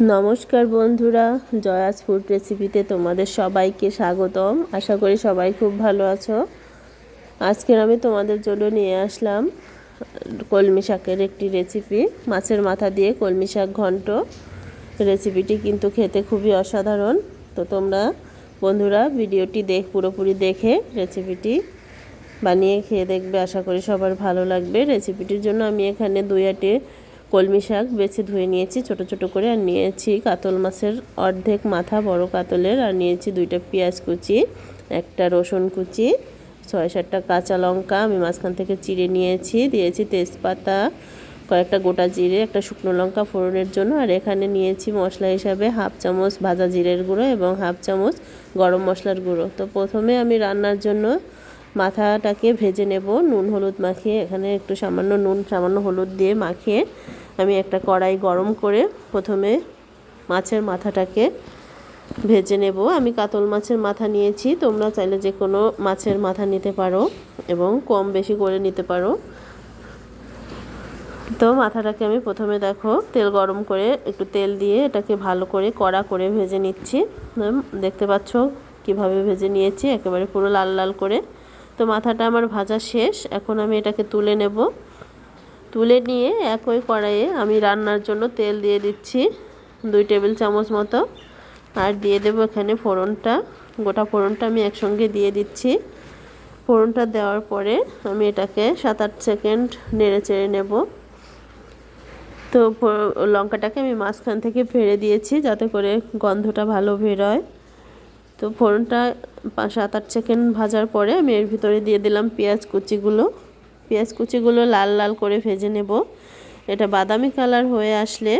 নমস্কার বন্ধুরা, জয়াস ফুড রেসিপিতে তোমাদের সবাইকে স্বাগতম। আশা করি সবাই খুব ভালো আছো। আজকের আমি তোমাদের জন্য নিয়ে আসলাম কলমি শাকের একটি রেসিপি মাছের মাথা দিয়ে কলমি শাক ঘন্ট। রেসিপিটি কিন্তু খেতে খুবই অসাধারণ। তো তোমরা বন্ধুরা, ভিডিওটি দেখ পুরোপুরি দেখে রেসিপিটি বানিয়ে খেয়ে দেখবে। আশা করি সবার ভালো লাগবে। রেসিপিটির জন্য আমি এখানে দুই আটে কলমি শাক বেছে ধুয়ে নিয়েছি, ছোট ছোট করে, আর নিয়েছি কাতল মাছের অর্ধেক মাথা, বড় কাতলের, আর নিয়েছি দুইটা পেঁয়াজ কুচি, একটা রসুন কুচি, ছয় সাতটা কাঁচা লঙ্কা, আমি মাঝখান থেকে চিড়ে নিয়েছি, দিয়েছি তেজপাতা, কয়েকটা গোটা জিরে, একটা শুকনো লঙ্কা ফোড়নের জন্য, আর এখানে নিয়েছি মশলা হিসাবে হাফ চামচ ভাজা জিরের গুঁড়ো এবং হাফ চামচ গরম মশলার গুঁড়ো। তো প্রথমে আমি রান্নার জন্য মাথাটাকে ভেজে নেব, নুন, হলুদ মাখিয়ে। এখানে একটু সামান্য নুন, সামান্য হলুদ দিয়ে মাখিয়ে আমি একটা কড়াই গরম করে প্রথমে মাছের মাথাটাকে ভেজে নেব। আমি কাতল মাছের মাথা নিয়েছি, তোমরা চাইলে যে কোনো মাছের মাথা নিতে পারো এবং কম বেশি করে নিতে পারো। তো মাথাটাকে আমি প্রথমে দেখো, তেল গরম করে একটু তেল দিয়ে এটাকে ভালো করে কড়া করে ভেজে নিচ্ছি। দেখতে পাচ্ছ কীভাবে ভেজে নিয়েছি? একেবারে পুরো লাল লাল করে। তো মাথাটা আমার ভাজা শেষ। এখন আমি এটাকে তুলে নেব। তুলে নিয়ে একই কড়াইয়ে আমি রান্নার জন্য তেল দিয়ে দিচ্ছি, দুই টেবিল চামচ মতো। আর দিয়ে দেবো এখানে ফোড়নটা। গোটা ফোড়নটা আমি একসঙ্গে দিয়ে দিচ্ছি। ফোড়নটা দেওয়ার পরে আমি এটাকে সাত আট সেকেন্ড নেড়ে চেড়ে নেব। তো লঙ্কাটাকে আমি মাঝখান থেকে ফেড়ে দিয়েছি যাতে করে গন্ধটা ভালো বেরোয়। তো ফোড়নটা সাত আট সেকেন্ড ভাজার পরে আমি এর ভিতরে দিয়ে দিলাম পেঁয়াজ কুচিগুলো। পেঁয়াজ কুচিগুলো লাল লাল করে ভেজে নেব। এটা বাদামি কালার হয়ে আসলে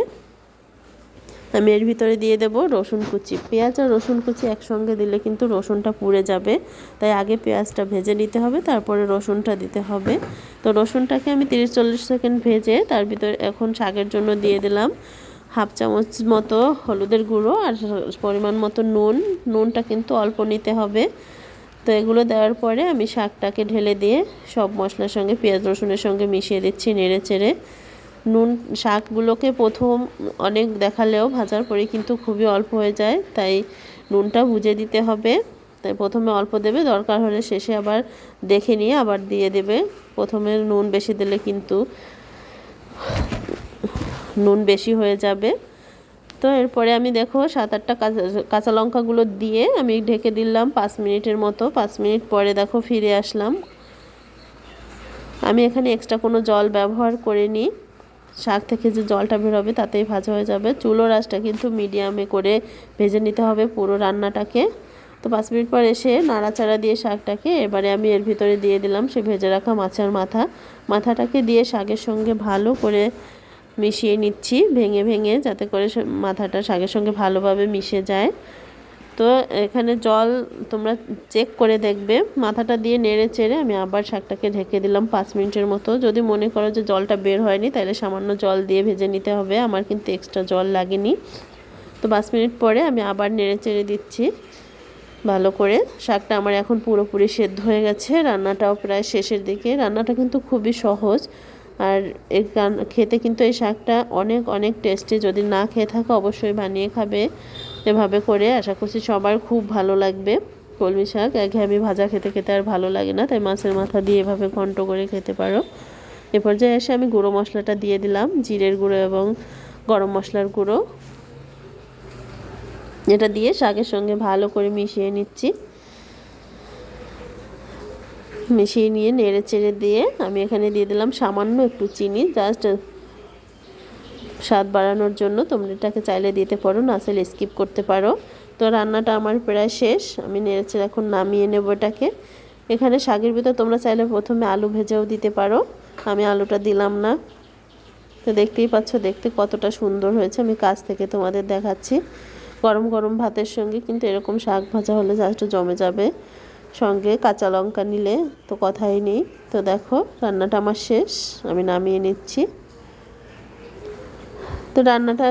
আমি এর ভিতরে দিয়ে দেব রসুন কুচি। পেঁয়াজ আর রসুন কুচি একসঙ্গে দিলে কিন্তু রসুনটা পুড়ে যাবে। তাই আগে পেঁয়াজটা ভেজে নিতে হবে, তারপরে রসুনটা দিতে হবে। তো রসুনটাকে আমি তিরিশ চল্লিশ সেকেন্ড ভেজে তার ভিতরে এখন শাকের জন্য দিয়ে দিলাম। হাফ চামচ মতো হলুদের গুঁড়ো আর পরিমাণ মতো নুন। নুনটা কিন্তু অল্প নিতে হবে। তো এগুলো দেওয়ার পরে আমি শাকটাকে ঢেলে দিয়ে সব মশলার সঙ্গে, পেঁয়াজ রসুনের সঙ্গে মিশিয়ে দিচ্ছি নেড়ে চেড়ে। নুন, শাকগুলোকে প্রথম অনেক দেখালেও ভাজার পরে কিন্তু খুবই অল্প হয়ে যায়, তাই নুনটা বুঝে দিতে হবে। তাই প্রথমে অল্প দেবে, দরকার হলে শেষে আবার দেখে নিয়ে আবার দিয়ে দেবে। প্রথমে নুন বেশি দিলে কিন্তু নুন বেশি হয়ে যাবে। তো এরপরে আমি দেখো সাত আটটা কাঁচা কাঁচা লঙ্কাগুলো দিয়ে আমি ঢেকে দিলাম পাঁচ মিনিটের মতো। পাঁচ মিনিট পরে দেখো ফিরে আসলাম। আমি এখানে এক্সট্রা কোনো জল ব্যবহার করিনি। শাক থেকে যে জলটা বেরোবে তাতেই ভাজা হয়ে যাবে। চুলো রাসটা কিন্তু মিডিয়ামে করে ভেজে নিতে হবে পুরো রান্নাটাকে। তো পাঁচ মিনিট পর এসে নাড়াচাড়া দিয়ে শাকটাকে এবারে আমি এর ভিতরে দিয়ে দিলাম সে ভেজে রাখা মাছের মাথা। মাথাটাকে দিয়ে শাকের সঙ্গে ভালো করে মিশিয়ে নিচ্ছি, ভেঙে ভেঙে যাতে করে মাথাটা শাকের সঙ্গে ভালোভাবে মিশে যায়। তো এখানে জল তোমরা চেক করে দেখবে। মাথাটা দিয়ে নেড়ে চেড়ে আমি আবার শাকটাকে ঢেকে দিলাম পাঁচ মিনিটের মতো। যদি মনে করো যে জলটা বের হয়নি, তাহলে সামান্য জল দিয়ে ভেজে নিতে হবে। আমার কিন্তু এক্সট্রা জল লাগেনি। তো পাঁচ মিনিট পরে আমি আবার নেড়ে চেড়ে দিচ্ছি। ভালো করে শাকটা আমার এখন পুরোপুরি সেদ্ধ হয়ে গেছে। রান্নাটাও প্রায় শেষের দিকে। রান্নাটা কিন্তু খুবই সহজ। আর এর খেতে কিন্তু এই শাকটা অনেক অনেক টেস্টি যদি না খেয়ে থাকো, অবশ্যই বানিয়ে খাবে। এভাবে করে আশা করছি সবার খুব ভালো লাগবে কলমি শাক। আমি ভাজা খেতে খেতে আর ভালো লাগে না, তাই মাছের মাথা দিয়ে এভাবে ঘন্ট করে খেতে পারো। এ পর্যায়ে এসে আমি গুঁড়ো মশলাটা দিয়ে দিলাম, জিরের গুঁড়ো এবং গরম মশলার গুঁড়ো। এটা দিয়ে শাকের সঙ্গে ভালো করে মিশিয়ে নিচ্ছি। মিশিয়ে নিয়ে নেড়ে চেড়ে দিয়ে আমি এখানে দিয়ে দিলাম সামান্য একটু চিনি। জাস্ট স্বাদ বাড়ানোর জন্য তোমরা এটাকে চাইলে দিতে পারো, না চাইলে স্কিপ করতে পারো। তো রান্নাটা আমার প্রায় শেষ। আমি নেড়েছে এখন নামিয়ে নেব এটাকে। এখানে শাকের ভিতর তোমরা চাইলে প্রথমে আলু ভেজেও দিতে পারো। আমি আলুটা দিলাম না। তো দেখতেই পাচ্ছ, দেখতে কতটা সুন্দর হয়েছে। আমি কাছ থেকে তোমাদের দেখাচ্ছি। গরম গরম ভাতের সঙ্গে কিন্তু এরকম শাক ভাজা হলে জাস্ট জমে যাবে। সঙ্গে কাঁচা লঙ্কা নিলে তো কথাই নেই। তো দেখো, রান্নাটা আমার শেষ, আমি নামিয়ে নিচ্ছি। তো রান্নাটা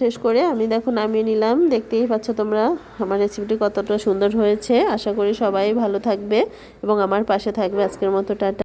শেষ করে আমি দেখো নামিয়ে নিলাম। দেখতেই পাচ্ছ তোমরা, আমার রেসিপিটি কতটা সুন্দর হয়েছে। আশা করি সবাই ভালো থাকবে এবং আমার পাশে থাকবে। আজকের মতো টাটা।